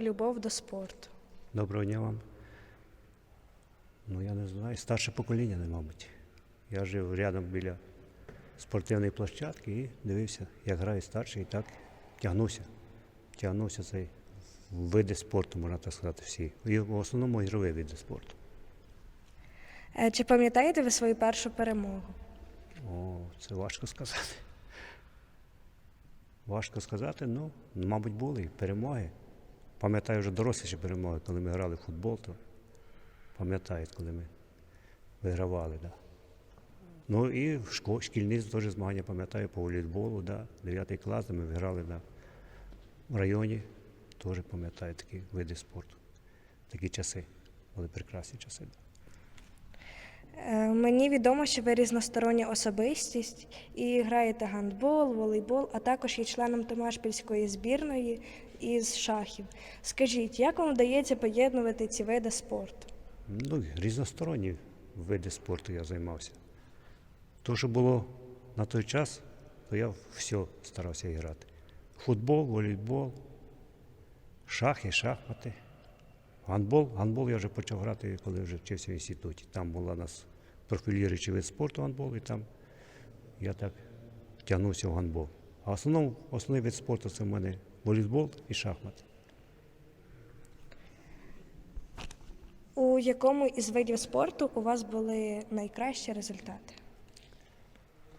любов до спорту? Доброго дня вам. Ну, я не знаю, старше покоління, не, мабуть. Я жив рядом біля спортивної площадки і дивився, як грає старший, і так тягнувся. Тягнувся цей види спорту, можна так сказати, всі. І в основному ігрові види спорту. Е, Чи пам'ятаєте ви свою першу перемогу? О, це важко сказати. Важко сказати, ну, мабуть, були перемоги. Пам'ятаю вже доросліші перемоги, коли ми грали в футбол, то пам'ятають, коли ми вигравали. Да. Ну і в шко- шкільні теж змагання пам'ятаю по волейболу, да. 9 клас, де ми виграли да. в районі, теж пам'ятаю такі види спорту. Такі часи, були прекрасні часи. Да. Е, Мені відомо, що ви різностороння особистість і граєте гандбол, волейбол, а також є членом Томашпільської збірної із шахів. Скажіть, як вам вдається поєднувати ці види спорту? Ну, різносторонні види спорту я займався. То, що було на той час, то я все старався грати. Футбол, волейбол, шахи, шахмати. Гандбол. Гандбол я вже почав грати, коли вже вчився в інституті. Там була у нас профіліруючий вид спорту гандбол, і там я так тягнувся в гандбол. А основному, основний вид спорту це в мене волейбол і шахмати. У якому із видів спорту у вас були найкращі результати?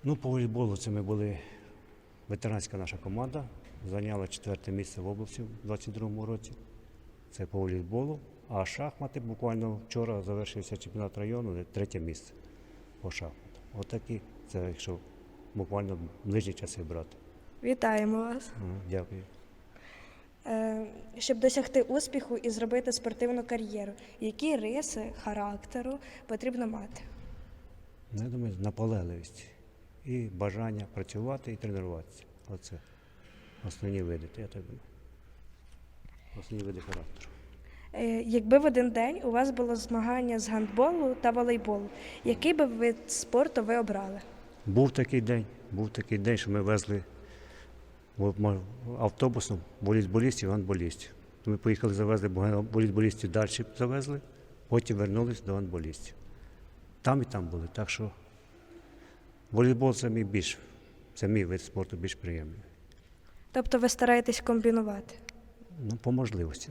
Ну, по волейболу це ми були ветеранська наша команда. Зайняла четверте місце в області у 22-му році. Це по волейболу. А шахмати буквально вчора завершився чемпіонат району, де третє місце по шахматам. Отакі, це якщо буквально ближні часи брати. Вітаємо вас! Дякую. Е, Щоб досягти успіху і зробити спортивну кар'єру, які риси характеру потрібно мати? Ну, я думаю, наполегливість і бажання працювати і тренуватися. Оце основні види, я так думаю. Основні види характеру. Е, Якби в один день у вас було змагання з гандболу та волейболу, який би вид спорту ви обрали? Був такий день, був такий день, що ми везли автобусом волейболістів і гандболістів. Ми поїхали, завезли бо- волейболістів далі завезли, потім вернулись до гандболістів. Там і там були. Так що волейбол це мій більш, це мій вид спорту більш приємний. Тобто ви стараєтесь комбінувати. Ну, по можливості.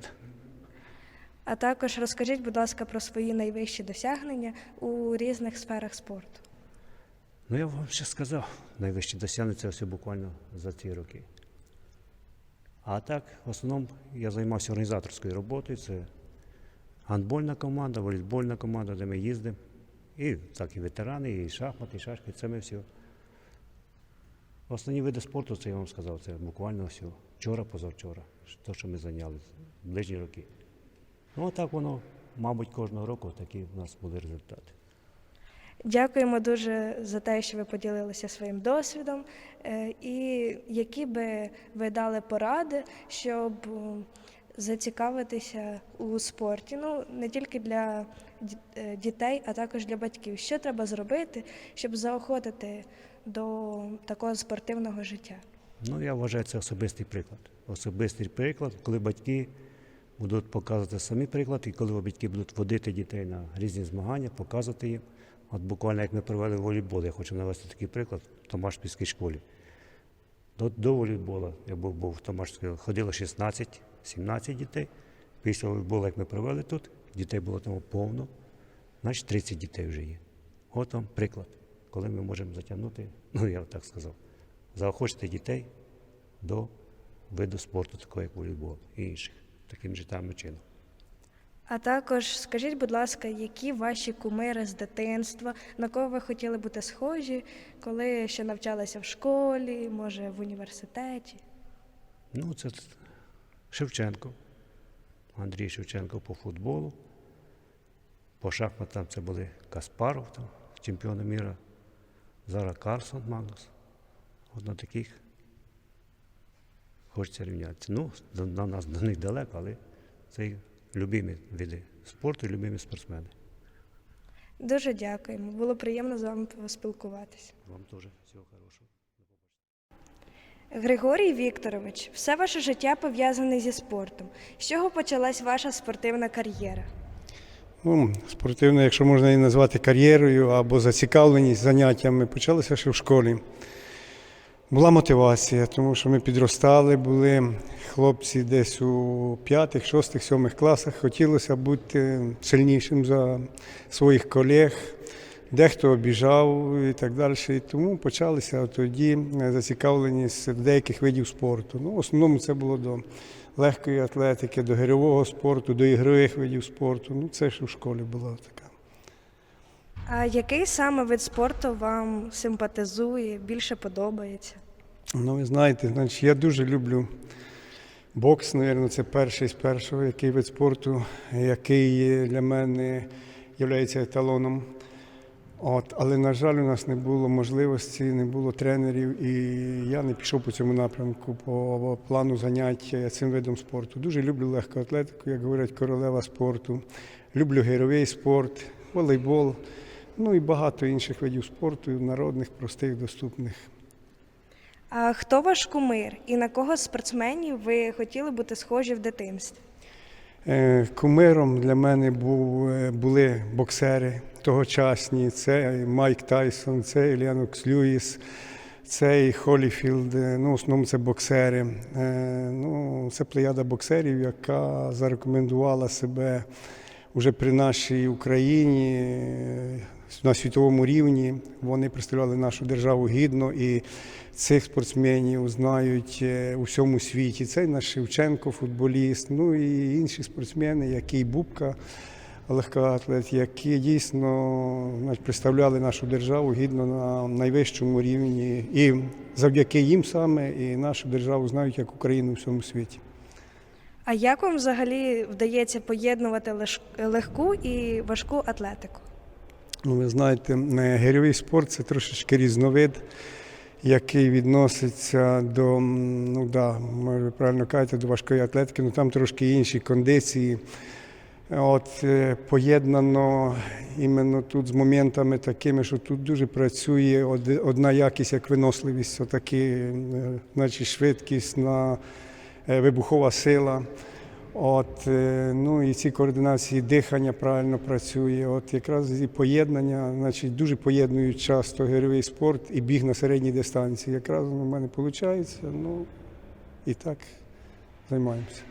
А також розкажіть, будь ласка, про свої найвищі досягнення у різних сферах спорту. Ну, я вам ще сказав, найвищі досягнення це все буквально за ці роки. А так, в основному я займався організаторською роботою. Це гандбольна команда, волейбольна команда, де ми їздимо. І так, і ветерани, і шахмати, і шашки. Це ми все. Основні види спорту, це я вам сказав, це буквально все. Вчора, позавчора. Те, що ми зайняли ближні роки. Ну, отак воно, мабуть, кожного року такі в нас були результати. Дякуємо дуже за те, що ви поділилися своїм досвідом. Е, І які би ви дали поради, щоб е, зацікавитися у спорті? Ну не тільки для е, дітей, а також для батьків. Що треба зробити, щоб заохотити до такого спортивного життя? Ну, я вважаю, це особистий приклад. Особистий приклад, коли батьки будуть показувати самі приклад, і коли батьки будуть водити дітей на різні змагання, показувати їм. От буквально як ми провели волейбол, я хочу навести такий приклад в Томашпільській школі. До, до волейболу, я був, був в Томашпільській, ходило 16-17 дітей. Після волейболу, як ми провели тут, дітей було там повно, значить 30 дітей вже є. От вам приклад, коли ми можемо затягнути, ну я так сказав, заохочити дітей до виду спорту, такого як волейбол і інших, таким же там чином. А також скажіть, будь ласка, які ваші кумири з дитинства, на кого ви хотіли бути схожі, коли ще навчалися в школі, може в університеті? Ну, це Шевченко, Андрій Шевченко по футболу. По шахматам це були Каспаров, там, чемпіон міра, зараз Карсон Магнус. От на таких хочеться рівнятися. Ну, до, нас до них далеко, але це любимі види спорту, і любимі спортсмени. Дуже дякуємо. Було приємно з вами поспілкуватися. Вам теж всього хорошого. Григорій Вікторович, все ваше життя пов'язане зі спортом. З чого почалась ваша спортивна кар'єра? Ну, спортивне, якщо можна її назвати кар'єрою або зацікавленість заняттями, почалося ще в школі. Була мотивація, тому що ми підростали, були хлопці десь у п'ятих, шостих, сьомих класах. Хотілося бути сильнішим за своїх колег, дехто обіжав і так далі. І тому почалися тоді зацікавленість деяких видів спорту. Ну, в основному це було до легкої атлетики, до гирьового спорту, до ігрових видів спорту. Ну, це ж у школі була така. А який саме вид спорту вам симпатизує, більше подобається? Ну, ви знаєте, значить, я дуже люблю бокс, мабуть, це перший з першого, який вид спорту, який для мене є еталоном. От, але, на жаль, у нас не було можливості, не було тренерів, і я не пішов по цьому напрямку, по плану занять цим видом спорту. Дуже люблю легку атлетику, як говорять, королева спорту. Люблю гейровий спорт, волейбол, ну і багато інших видів спорту, народних, простих, доступних. А хто ваш кумир і на кого з спортсменів ви хотіли бути схожі в дитинстві? Е, Кумиром для мене був, е, були боксери тогочасні. Це Майк Тайсон, це Еліанокс Льюіс, це і Холіфілд. е, Ну, в основному це боксери. Ну, це плеяда боксерів, яка зарекомендувала себе вже при нашій Україні на світовому рівні. Вони представляли нашу державу гідно і цих спортсменів знають е, у всьому світі. Це наш Шевченко, футболіст, ну і інші спортсмени, які Бубка, легкоатлет, які дійсно значить, представляли нашу державу гідно на найвищому рівні. І завдяки їм саме і нашу державу знають як Україну у всьому світі. А як вам взагалі вдається поєднувати легку і важку атлетику? Ну, ви знаєте, е, гирьовий спорт це трошечки різновид, який відноситься до, ну да, може правильно кажете, до важкої атлетики, але там трошки інші кондиції. От е, поєднано іменно тут з моментами такими, що тут дуже працює одна якість, як виносливість, отакі, е, значить, швидкість на вибухова сила. От, е, ну і ці координації дихання правильно працює. От якраз і поєднання, значить, дуже поєднують часто гирьовий спорт і біг на середній дистанції. Якраз у мене виходить, ну і так займаємося.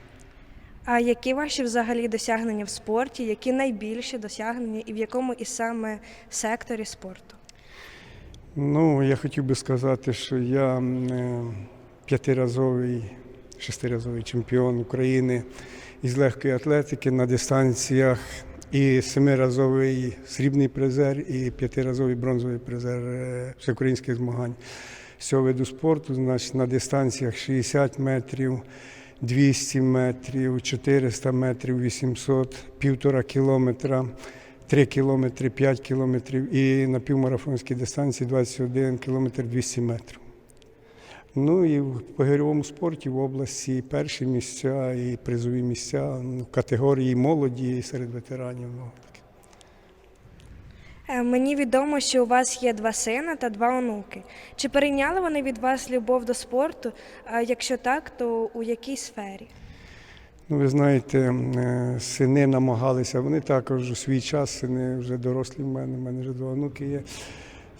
А які ваші взагалі досягнення в спорті? Які найбільші досягнення і в якому і саме секторі спорту? Ну, я хотів би сказати, що я е, п'ятиразовий, шестиразовий чемпіон України із легкої атлетики на дистанціях, і семиразовий срібний призер, і п'ятиразовий бронзовий призер е, всеукраїнських змагань з цього виду спорту. Значить, на дистанціях 60 метрів. 200 метрів, 400 метрів, 800, півтора кілометра, 3 кілометри, 5 кілометрів і на півмарафонській дистанції 21 кілометр 200 метрів. Ну і в погирьовому спорті в області перші місця і призові місця ну, в категорії молоді і серед ветеранів. Ну. Е, Мені відомо, що у вас є два сина та два онуки. Чи перейняли вони від вас любов до спорту? А якщо так, то у якій сфері? Ну, ви знаєте, е, сини намагалися, вони також у свій час, сини вже дорослі в мене, в мене вже два онуки є.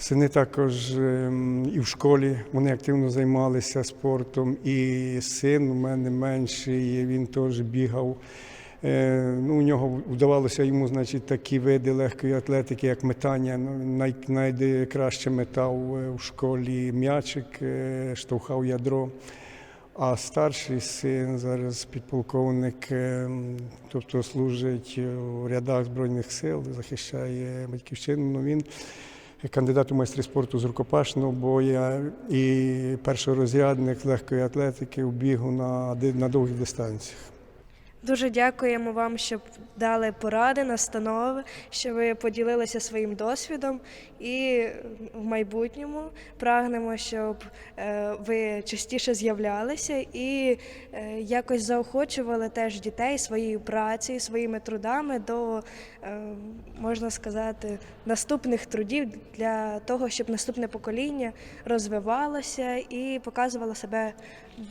Сини також ем, і в школі вони активно займалися спортом. І син у мене менший, він теж бігав. Е, Ну, у нього вдавалося йому, значить, такі види легкої атлетики, як метання. Ну, най, найкраще метав е, в школі м'ячик, е, штовхав ядро. А старший син зараз підполковник, е, тобто служить у рядах Збройних сил, захищає батьківщину. Ну, він кандидат у майстри спорту з рукопашного боя і першорозрядник легкої атлетики у бігу на, на довгих дистанціях. Дуже дякуємо вам, що дали поради, настанови, що ви поділилися своїм досвідом. І в майбутньому прагнемо, щоб е, ви частіше з'являлися і е, якось заохочували теж дітей своєю працею, своїми трудами до е, можна сказати, наступних трудів для того, щоб наступне покоління розвивалося і показувало себе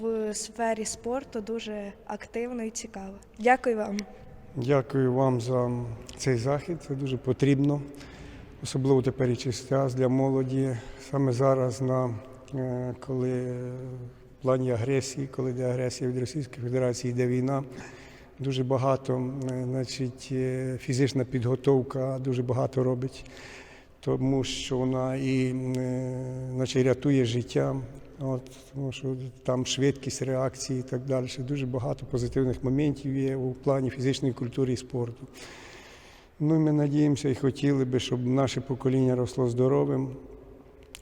в сфері спорту дуже активно і цікаво. Дякую вам. Дякую вам за цей захід. Це дуже потрібно, особливо теперішній час для молоді. Саме зараз, на, е, коли в плані агресії, коли йде агресія від Російської Федерації, йде війна. Дуже багато, значить, е, фізична підготовка дуже багато робить, тому що вона і е, значить, рятує життя. От, тому що там швидкість реакції і так далі. Дуже багато позитивних моментів є у плані фізичної культури і спорту. Ну, ми надіємося і хотіли би, щоб наше покоління росло здоровим,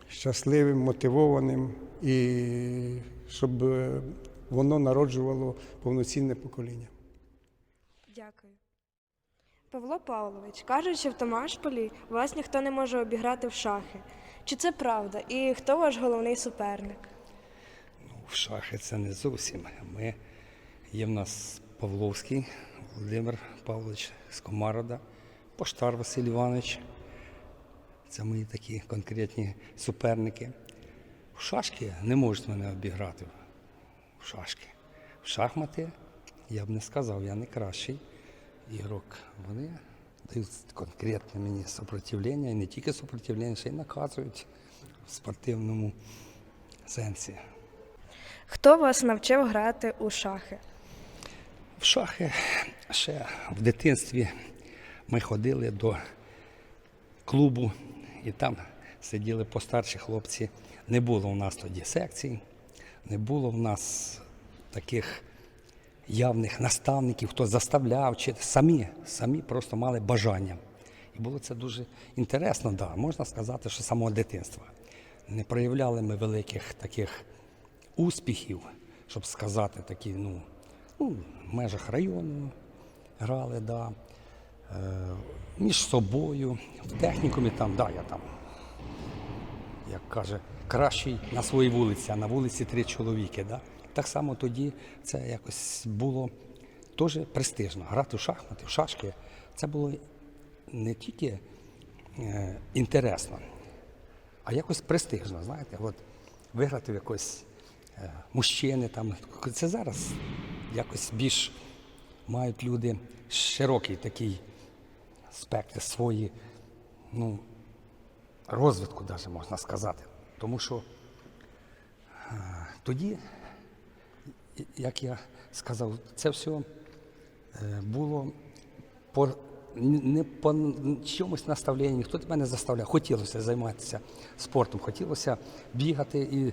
щасливим, мотивованим і щоб е, воно народжувало повноцінне покоління. Павло Павлович, кажуть, що в Томашполі вас ніхто не може обіграти в шахи. Чи це правда? І хто ваш головний суперник? В шахи це не зовсім. Ми є в нас Павловський Володимир Павлович з Комарода, Поштар Василь Іванович. Це мої такі конкретні суперники. В шашки не можуть мене обіграти. В шашки. В шахмати я б не сказав, я не кращий ігрок. Вони дають конкретне мені супротивлення, і не тільки супротивлення, ще й наказують в спортивному сенсі. Хто вас навчив грати у шахи? В шахи ще в дитинстві ми ходили до клубу, і там сиділи постарші хлопці. Не було у нас тоді секцій, не було в нас таких явних наставників, хто заставляв, чи самі, самі просто мали бажання. І було це дуже інтересно, да, можна сказати, що самого дитинства. Не проявляли ми великих таких успіхів, щоб сказати такі, ну, ну, в межах району грали, да. Е, між собою, в технікумі там, да, я там, як каже, кращий на своїй вулиці, а на вулиці три чоловіки. Да. Так само тоді це якось було теж престижно. Грати в шахмати, в шашки, це було не тільки е, інтересно, а якось престижно, знаєте, от виграти в якось е, мужчини там. Це зараз якось більш мають люди широкий такий спектр свої, ну, розвитку, навіть можна сказати. Тому що е, тоді, як я сказав, це все е, було по не по чомусь наставленню, ніхто тебе не заставляв. Хотілося займатися спортом, хотілося бігати і,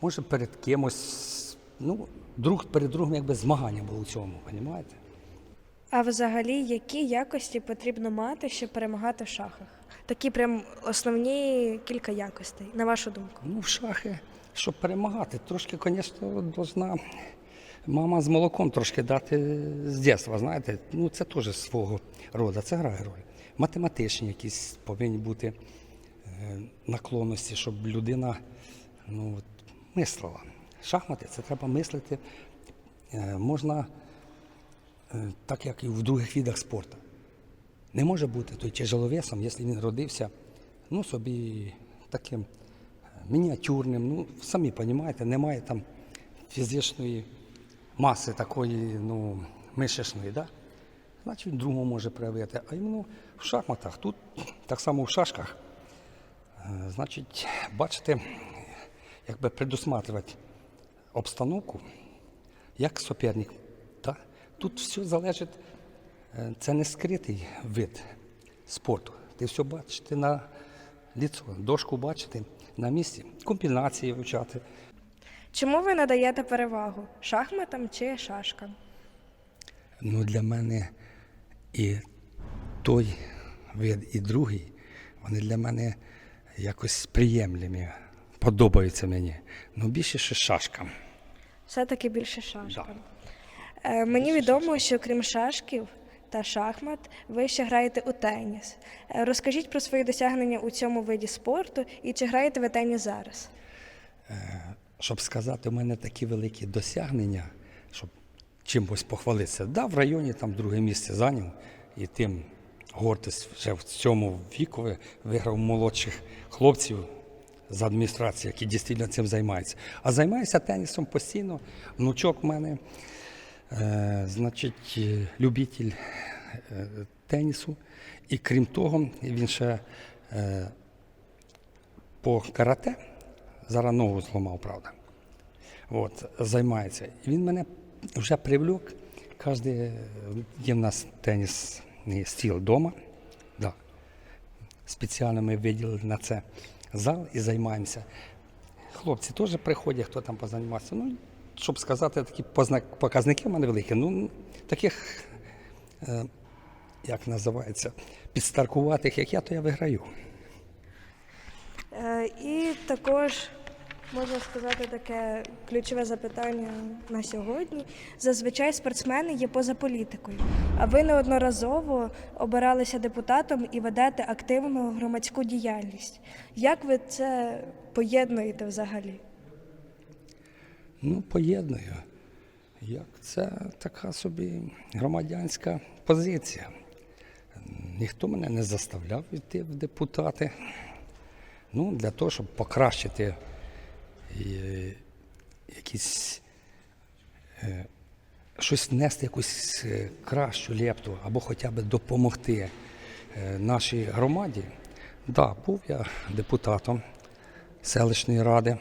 може, перед кимось, ну, друг перед другом якби змагання було у цьому, розумієте? А взагалі, які якості потрібно мати, щоб перемагати в шахах? Такі прям основні кілька якостей, на вашу думку. Ну, в шахи, щоб перемагати, трошки, звісно, должна мама з молоком трошки дати з дитинства, знаєте. Ну, це теж свого роду, це грає роль. Математичні якісь повинні бути е, наклонності, щоб людина ну, мислила. Шахмати це треба мислити. Е, можна, е, так як і в других видах спорту. Не може бути той тяжеловесом, якщо він родився, ну, собі таким мініатюрним. Ну, самі розумієте, немає там фізичної маси такої, ну, мишечної, да? значить він другого може проявити. А іменно в шахматах, тут так само в шашках, е, значить, бачите, якби предусматривати обстановку, як суперник. Да? Тут все залежить, е, це не скритий вид спорту. Ти все бачиш, ти на ліцо, дошку бачити на місці, комбінації вивчати. Чому ви надаєте перевагу шахматам чи шашкам? Ну, для мене і той вид, і другий, вони для мене якось приємлемі, подобаються мені. Ну, більше ще шашкам. Все-таки більше шашкам. Е, мені відомо, що крім шашків та шахмат, ви ще граєте у теніс. Е, Розкажіть про свої досягнення у цьому виді спорту і чи граєте ви теніс зараз? Щоб сказати, у мене такі великі досягнення, щоб чимось похвалитися. Да, в районі там друге місце зайняв і тим гордість вже в цьому вікові виграв молодших хлопців з адміністрації, які дійсно цим займаються. А займаюся тенісом постійно. Внучок в мене, е, значить, е, любитель е, тенісу. І крім того, він ще е, по карате, зараз ногу зламав, правда. От, займається. І він мене вже привлек. Кожен є в нас тенісний стіл вдома. Да. Спеціально ми виділили на це зал і займаємося. Хлопці теж приходять, хто там позаймався. Ну, щоб сказати, такі позна- показники в мене великі. Ну, таких, е, як називається, підстаркуватих, як я, то я виграю. Е, І також можна сказати таке ключове запитання на сьогодні. Зазвичай спортсмени є поза політикою, а ви неодноразово обиралися депутатом і ведете активну громадську діяльність. Як ви це поєднуєте взагалі? Ну, поєдную. Як це така собі громадянська позиція. Ніхто мене не заставляв йти в депутати. Ну, для того, щоб покращити е, якісь е, щось внести якусь е, кращу лепту або хоча б допомогти нашій громаді. Так, да, був я депутатом селищної ради.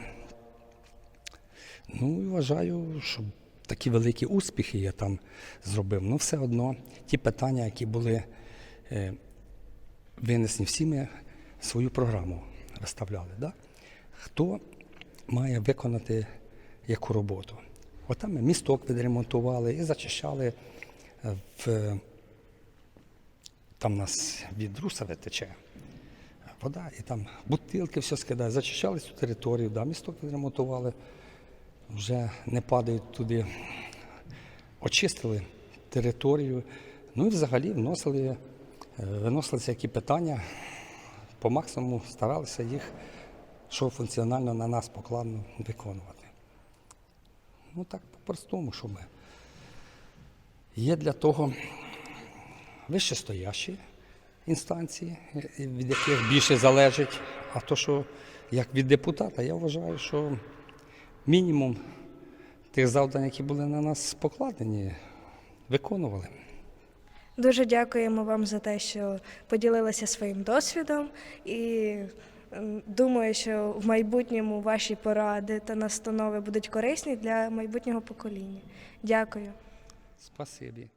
Ну і вважаю, що такі великі успіхи я там зробив. Ну, все одно ті питання, які були е, винесені, всі ми свою програму виставляли. Да? Хто має виконати яку роботу? От там ми місток відремонтували і зачищали е, в там нас від Русове тече вода, і там бутилки все скидає, зачищали цю територію, да, місток відремонтували, вже не падають туди, очистили територію. Ну і взагалі вносили, е, виносилися які питання, по максимуму старалися їх, що функціонально на нас покладено виконувати. Ну так по-простому, що ми. Є для того вищестоящі інстанції, від яких більше залежить. А то, що як від депутата, я вважаю, що мінімум тих завдань, які були на нас покладені, виконували. Дуже дякуємо вам за те, що поділилися своїм досвідом, і думаю, що в майбутньому ваші поради та настанови будуть корисні для майбутнього покоління. Дякую. Спасибі.